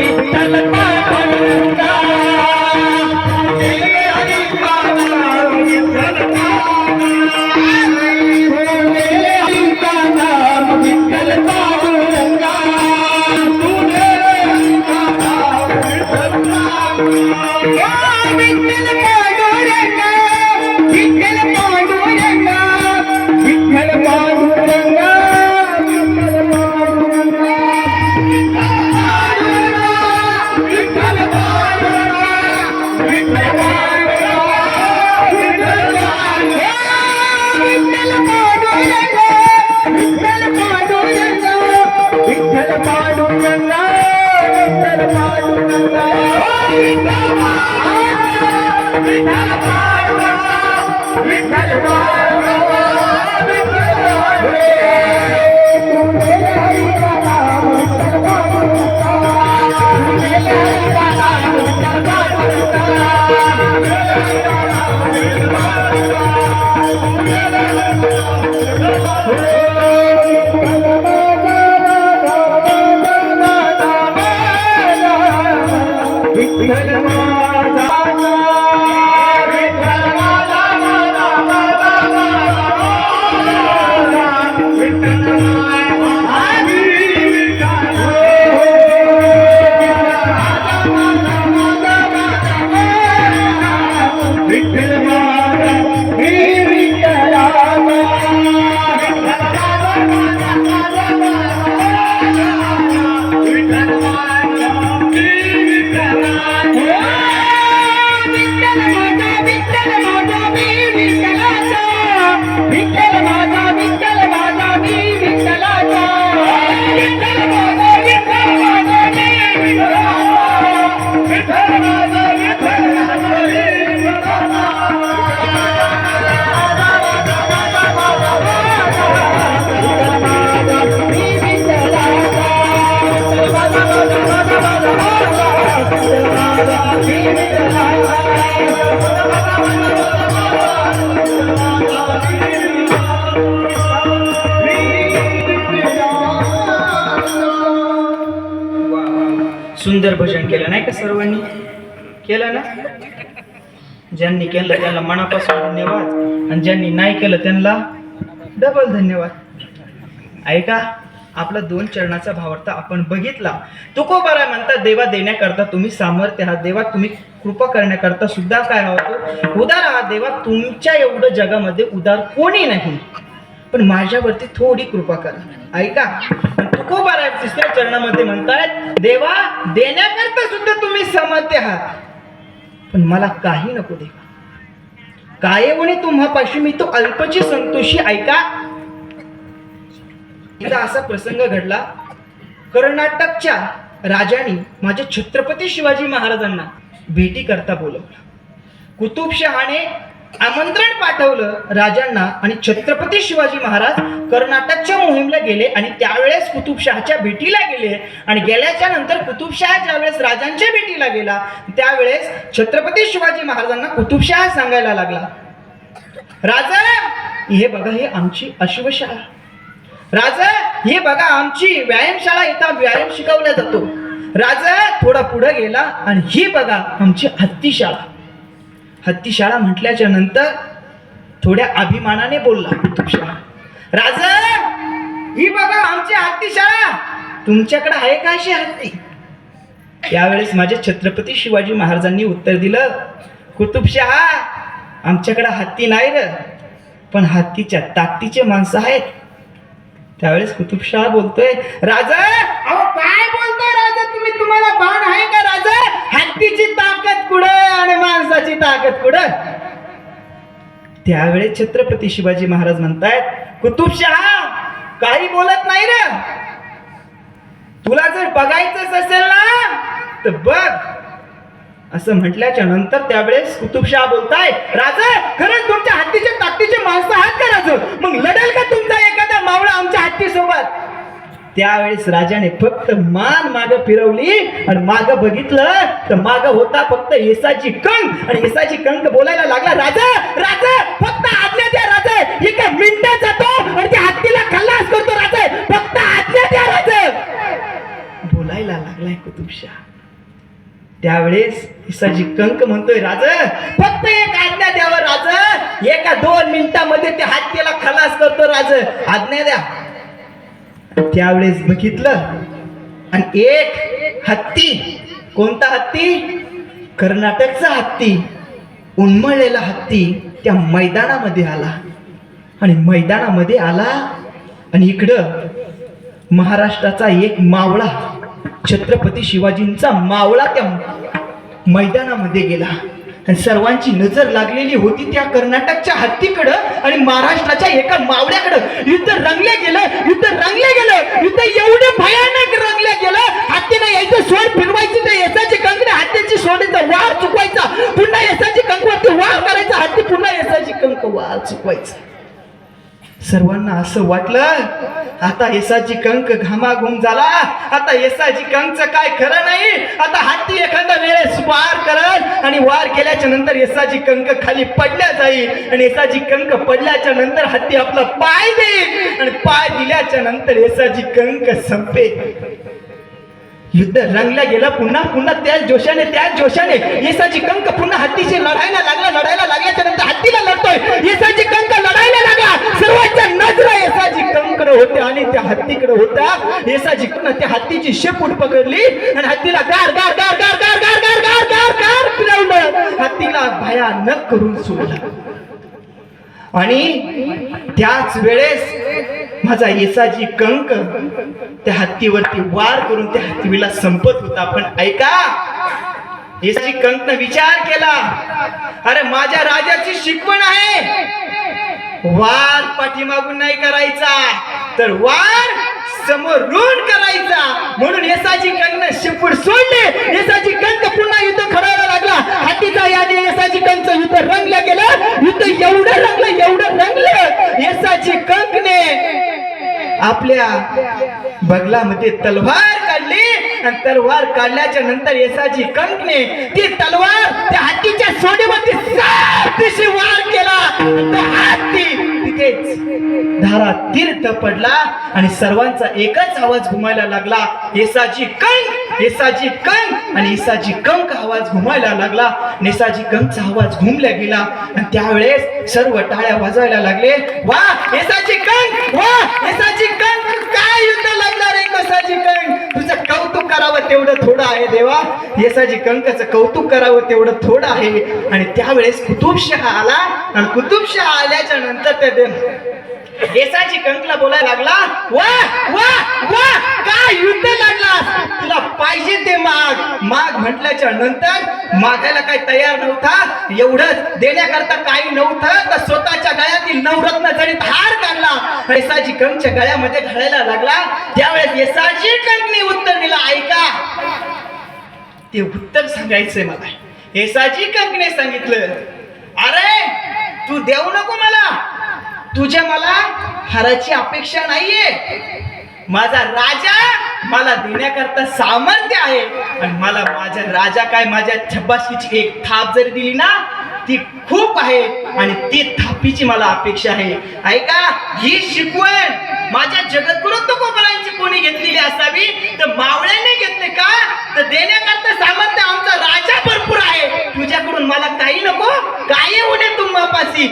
Vitthal Hey! सुंदर भजन केलं नाही का सर्वांनी? केलं ना? ज्यांनी केलं त्यांना मनापासून धन्यवाद. आणि ज्यांनी नाही केलं त्यांना डबल धन्यवाद. ऐका आपला दोन चरणाचा भावार्थ आपण बघितला. तुकोबारा म्हणतात देवा देण्याकरता तुम्ही सामर्थ्य आहात. देवा तुम्ही कृपा करण्याकरता सुद्धा काय आहोत उदार आहात. देवा तुमच्या एवढं जगामध्ये उदार कोणी नाही. पण माझ्यावरती थोडी कृपा करा. ऐका तुकोबारा तिसऱ्या चरणामध्ये म्हणतायत देवा देण्याकरता सुद्धा तुम्ही सामर्थ्य आहात. पण मला काही नको देवा. काय म्हणे तुम्हापाशी मी तो अल्पची संतोषी ऐका एकदा असा प्रसंग घडला. कर्नाटकच्या राजाने माझ्या छत्रपती शिवाजी महाराजांना भेटी करता बोलवलं. कुतुबशहाने आमंत्रण पाठवलं राजांना आणि छत्रपती शिवाजी महाराज कर्नाटकच्या मोहिमेला गेले आणि त्यावेळेस कुतुबशहाच्या भेटीला गेले. आणि गेल्याच्यानंतर कुतुबशहा ज्यावेळेस राजांच्या भेटीला गेला त्यावेळेस छत्रपती शिवाजी महाराजांना कुतुबशहा सांगायला लागला. राजा हे बघा हे आमची अश्वशाळा. राजा हे बघा आमची व्यायामशाळा इथं व्यायाम शिकवला जातो. राजा थोडा पुढे गेला आणि ही बघा आमची हत्तीशाळा. हत्तीशाळा म्हटल्याच्या नंतर थोड्या अभिमानाने बोलला कुतुबशाह राजा ही बघा आमची हत्तीशाळा तुमच्याकडे आहे का अशी हत्ती? यावेळेस माझ्या छत्रपती शिवाजी महाराजांनी उत्तर दिलं कुतुबशहा आमच्याकडे हत्ती नाही र पण हत्तीच्या ताकदीचे माणसं आहेत. त्यावेळेस कुतुबशहा बोलतोय राजा अहो काय बोलतोय तुम्हाला भान आहे का राजा? हत्तीची ताकद कुठं आणि माणसाची ताकद कुठं? त्यावेळेस छत्रपती शिवाजी महाराज म्हणतायत कुतुबशहा काही बोलत नाही रे. तुला जर बघायचंच असेल ना तर बघ. असं म्हटल्याच्या नंतर त्यावेळेस कुतुबशहा बोलताय राजा खरंच तुमच्या हत्तीच्या ताकदीचे माणसं आहात का राजू? मग लढेल का तुमचा एखादा मावळा आमच्या हत्ती सोबत त्यावेळेस राजाने फक्त मान माग फिरवली आणि माग बघितलं. तर माग होता फक्त येसाची कंक आणि येसाची कंक बोलायला लागला राजा राजा फक्त आज्ञा द्या राजा. एका मिनिटात जातो? आणि त्या हत्तीला खल्लास करतो राजा. फक्त आज्ञा द्या राजा. बोलायला लागलाय कुतुबशाह. त्यावेळेस इसाजी कंक म्हणतोय राज फक्त एक आज्ञा द्यावं राज. एका दोन मिनिटामध्ये त्या हत्तीला खलास करतो राज. आज्ञा द्या. त्यावेळेस बघितलं. आणि एक हत्ती. कोणता हत्ती? कर्नाटकचा हत्ती. उन्मळलेला हत्ती त्या मैदानामध्ये आला. आणि मैदानामध्ये आला आणि इकडं महाराष्ट्राचा एक मावळा छत्रपती शिवाजींचा मावळा त्या मैदानामध्ये गेला. आणि सर्वांची नजर लागलेली होती त्या कर्नाटकच्या हत्तीकडं आणि महाराष्ट्राच्या एका मावळ्याकडं. युद्ध रंगले गेलं युद्ध रंगले गेलं युद्ध एवढे भयानक रंगले गेलं. हत्तीनं यायचं सोड फिरवायची तर यशाची कंकने हत्तीची सोडायचा वार चुकवायचा. पुन्हा यशाची कंकवरती वार करायचा हत्ती पुन्हा यशाची कंक वार चुकवायचा. सर्वांना असं वाटलं आता येसाची कंक घामाघूम झाला आता येसाची कंकचं काय खरं नाही आता हत्ती एखादा वेळेस वार करत आणि वार केल्याच्यानंतर येसाची कंक खाली पडल्या जाईल. आणि येसाची कंक पडल्याच्या नंतर हत्ती आपला पाय देईल. आणि पाय दिल्याच्या नंतर येसाची कंक संपेल. युद्ध रंगला गेला पुन्हा पुन्हा त्याच जोशाने त्याच जोशाने. येसाची कंक पुन्हा हत्तीशी लढायला लागला लढायला लागल्याच्या नंतर हत्तीला लढतोय. येसाची कंक लढायला लागला. सर्वांच्या नजरा येसाची कंकडे होत्या आणि त्या हत्तीकडे होता येसाची कंक त्या हत्तीची शेपूट पकडली आणि हत्तीला गार गार गार गार गार गार गार गार गार गार फिरवलं हत्तीला भयानक करून सोडलं. आणि त्याच वेळेस माझा येसाजी कंक त्या हत्तीवरती वार करून त्या हत्तीला संपत होता. पण ऐका. येसाजी कंकनं विचार केला. अरे माझ्या राजाची शिकवण आहे. वार पाठीमागून नाही करायचा तर वार समोरून करायचा म्हणून येसाची कंकनं शिपूड सोडले येसाची कंक पुन्हा युद्ध खडायला लागला हत्तीचा याने येसाची कंक युद्ध रंगलं गेलं युद्ध एवढं रंगलं एवढं रंगलं येसाची कंकने आपल्या बगलामध्ये तलवार काढली आणि तलवार काढल्याच्या नंतर येसाची कंकने ती तलवार त्या हत्तीच्या सोडीमध्ये दिशी वार केला. हत्ती तिथेच धारा तीर्थ पडला आणि सर्वांचा एकच आवाज घुमायला लागला. येसाची कंक येसाची कंक आणि येसाची कंक आवाज घुमायला लागला. नेसाजी कंकचा आवाज घुमला गेला. आणि त्यावेळेस सर्व टाळ्या वाजवायला लागले. वा येसाची कंक वा येसाची कंक काय युद्ध लागणार रे कसाची कंक तुझं कौतुक करावं तेवढं थोडं आहे देवा. येसाजी कंकाचं कौतुक करावं तेवढं थोडं आहे. आणि त्यावेळेस कुतुबशहा आला. आणि कुतुबशहा आल्याच्यानंतर त्या दे- येसाची कंकला बोलायला लागला. वा वा वा काय युद्ध लागला तुला पाहिजे ते माग. माग म्हटल्याच्या नंतर मागायला काही तयार नव्हता. एवढंच देण्याकरता काही नव्हतं. तर स्वतःच्या गळ्यातील नवरत्न जरीत हार काढला. येसाची कंकच्या गळ्यामध्ये घालायला लागला. त्यावेळेस येसाची कंकने उत्तर दिलं ऐका ते उत्तर सांगायचंय मला. येसाची कंकने सांगितलं अरे तू देऊ नको मला. तुझ्या मला हाराची अपेक्षा नाहीये. माझा राजा मला देण्याकरता सामर्थ्य आहे. आणि मला माझ्या राजा काय माझ्या छब्बाशीची एक थाप जरी दिली ना ती खूप आहे आणि ती थापीची मला अपेक्षा आहे. ऐका ही शिकवण माझ्या जगद्गुरु तुकोबरांची कोणी घेतलेली असावी? तर मावळ्यांनी घेतले का? तर देण्याकरता सामर्थ्य आमचा राजा भरपूर आहे. तुझ्याकडून मला काही नको काही होणे नये तुम्हापाशी.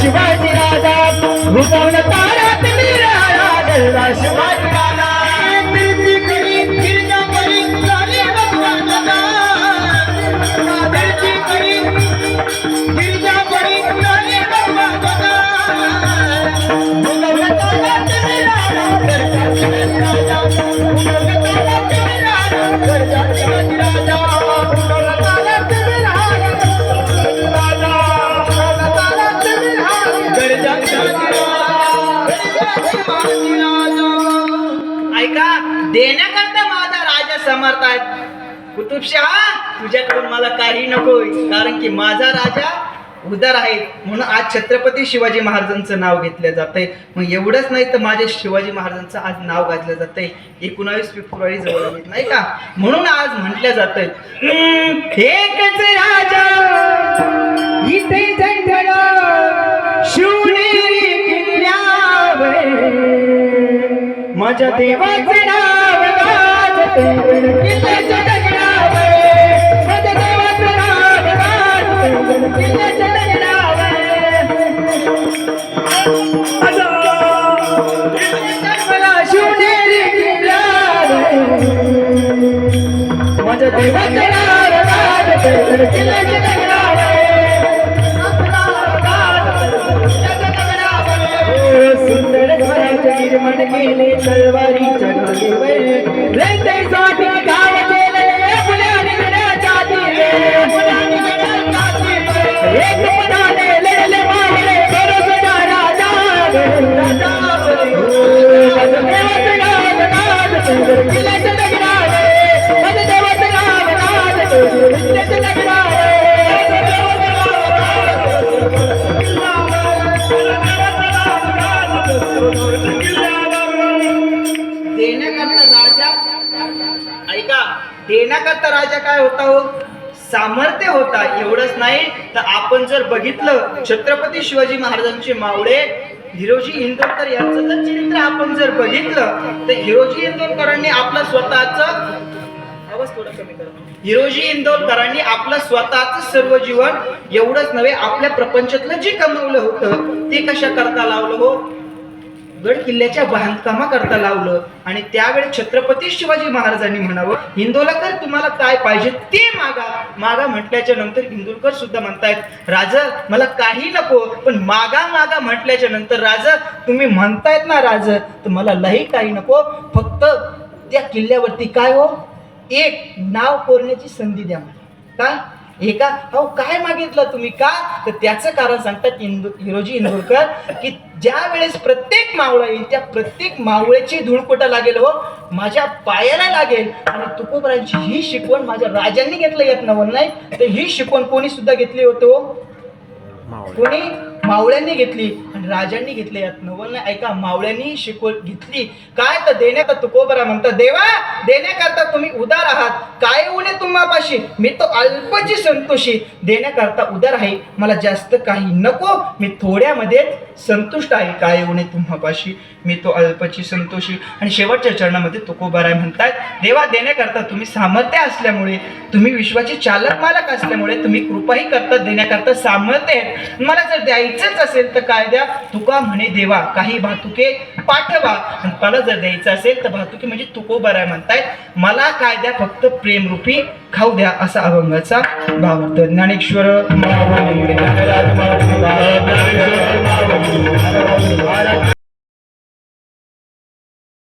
शिवाजी राजा. शिवाजी कुतुबशहा तुझ्याकडून मला काही नको कारण की माझा राजा उदार आहे. म्हणून आज छत्रपती शिवाजी महाराजांचं नाव घेतलं जात आहे मग एवढंच नाही तर माझ्या शिवाजी महाराजांचं आज नाव घातलं जात आहे एकोणावीस फेब्रुवारी जवळ येत नाही का? म्हणून आज म्हटलं जात आहे राजा माझ्या देवाचे नाव माझ्या देवाचे नाव गाजते किल्ल्याच्या दगडावर सुंदर स्वराचे निर्माण केले तलवारीच्या ढालीवर रयतेसाठी गाव केले फुलांनी गडाच्या दिले फुलांनी गडाच्या दिले एक पदाने लढले मारले बरोबर राजा राजा माझं देवाचं गाव गाज सुंदर देण्याकरता राजा काय होता हो? सामर्थ्य होता एवढंच नाही. तर आपण जर बघितलं छत्रपती शिवाजी महाराजांचे मावळे हिरोजी इंदोरकर यांचं जर चरित्र आपण जर बघितलं तर हिरोजी इंदोरकरांनी आपलं स्वतःच हिरोजी इंदोरकरांनी आपलं स्वतःच सर्व जीवन एवढंच नव्हे आपल्या प्रपंचातलं जे कमवलं होतं ते कशा करता लावलं हो? गड किल्ल्याच्या बांधकामा करता लावलं आणि त्यावेळी छत्रपती शिवाजी महाराजांनी म्हणावं हिंदोलकर तुम्हाला काय पाहिजे ते मागा. मागा म्हटल्याच्या नंतर इंदोलकर सुद्धा म्हणतायत राज मला काही नको पण मागा मागा म्हटल्याच्या नंतर राज तुम्ही म्हणतायत ना राज तर मला लई काही नको फक्त त्या किल्ल्यावरती काय हो? एक नाव कोरण्याची संधी द्या का? हे का अहो काय मागितलं तुम्ही? का? तर त्याचं कारण सांगतात इंदू हिरोजी इंदोरकर की ज्या वेळेस प्रत्येक मावळा येईल त्या प्रत्येक मावळ्याची धूळकोटा लागेल हो. माझ्या पायाला लागेल. आणि तुकोबरांची ही शिकवण माझ्या राजांनी घेतलं येत नवल नाही? तर ही शिकवण कोणी सुद्धा घेतली होती हो? कोणी? मावळ्यांनी घेतली आणि राजांनी घेतली. यात नवल नाही ऐका मावळ्यांनी शिकवण घेतली. काय तर देण्याचा तुकोबरा म्हणतात. देवा देण्याकरता तुम्ही उदार आहात. काय उणे तुम्हापाशी? मी तो अल्पची संतोषी. देण्याकरता उदार आहे. मला जास्त काही नको. मी थोड्यामध्ये संतुष्ट आहे. काय उणे तुम्हापाशी? मी तो अल्पची संतोषी. आणि शेवटच्या चरणामध्ये तुकोबराय म्हणतात. देवा देण्याकरता तुम्ही सामर्थ्य असल्यामुळे तुम्ही विश्वाचे चालक मालक असल्यामुळे तुम्ही कृपाही करतात देण्याकरता सामर्थ्य आहे मला जर द्यायचंच असेल तर काय द्या? तुका म्हणे देवा काही भातुके पाठवा. आणि मला जर द्यायचं असेल तर भातुके म्हणजे तुकोबाराय म्हणतायत. मला काय द्या? फक्त प्रेमरूपी खाऊ द्या असा अभंगाचा भावार्थ ज्ञानेश्वर